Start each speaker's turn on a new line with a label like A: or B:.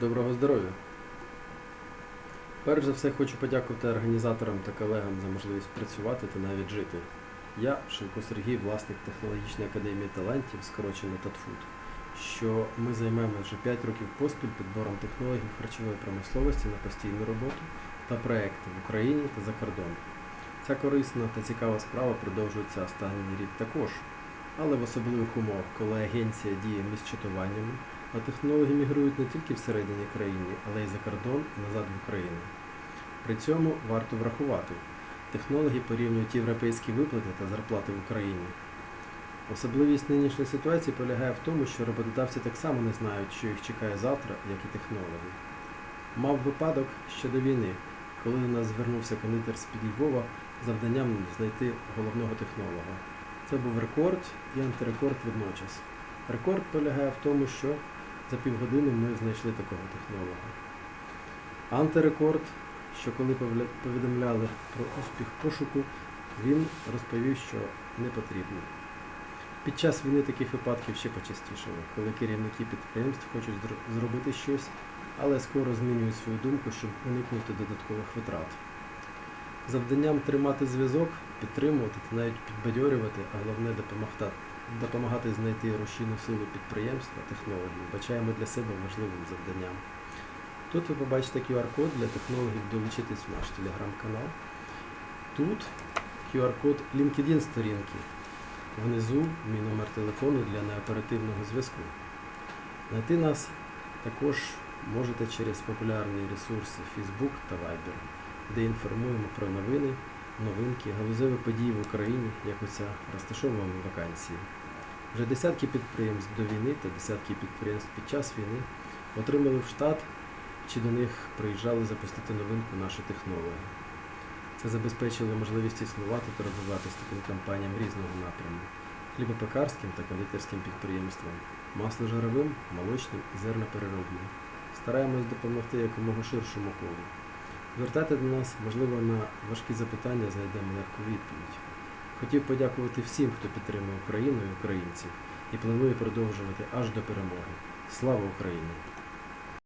A: Доброго здоров'я! Перш за все хочу подякувати організаторам та колегам за можливість працювати та навіть жити. Я, Шевко Сергій, власник технологічної академії талантів, скорочено ТАТФУД, що ми займемо вже 5 років поспіль підбором технологій харчової промисловості на постійну роботу та проекти в Україні та за кордон. Ця корисна та цікава справа продовжується останній рік також, але в особливих умовах, коли агенція діє між чатуваннями, а технології мігрують не тільки всередині країни, але й за кордон і назад в Україну. При цьому варто врахувати, технологи порівнюють європейські виплати та зарплати в Україні. Особливість нинішньої ситуації полягає в тому, що роботодавці так само не знають, що їх чекає завтра, як і технологи. Мав випадок ще до війни, коли до нас звернувся кондитер з під Львова завданням знайти головного технолога. Це був рекорд і антирекорд водночас. Рекорд полягає в тому, що за півгодини ми знайшли такого технолога. Антирекорд, що коли повідомляли про успіх пошуку, він розповів, що не потрібно. Під час війни таких випадків ще почастішало, коли керівники підприємств хочуть зробити щось, але скоро змінюють свою думку, щоб уникнути додаткових витрат. Завданням тримати зв'язок, підтримувати та навіть підбадьорювати, а головне допомогти, допомагати знайти рушійну силу підприємства, технологій, вбачаємо для себе важливим завданням. Тут ви побачите QR-код для технологів долучитись в наш телеграм-канал. Тут QR-код LinkedIn сторінки. Внизу мій номер телефону для неоперативного зв'язку. Знайти нас також можете через популярні ресурси Facebook та Viber, де інформуємо про новини, новинки, галузеві події в Україні, як оця розташовуємо вакансії. Вже десятки підприємств до війни та десятки підприємств під час війни отримали в штат чи до них приїжджали запустити новинку наші технології. Це забезпечило можливість існувати та розвиватися таким компаніям різного напряму хлібопекарським та кондитерським підприємствам, масложаровим, молочним і зернопереробним. Стараємось допомогти якомога ширшому колу. Звертайте до нас, можливо, на важкі запитання знайдемо легку відповідь. Хотів подякувати всім, хто підтримує Україну і українців і планує продовжувати аж до перемоги. Слава Україні!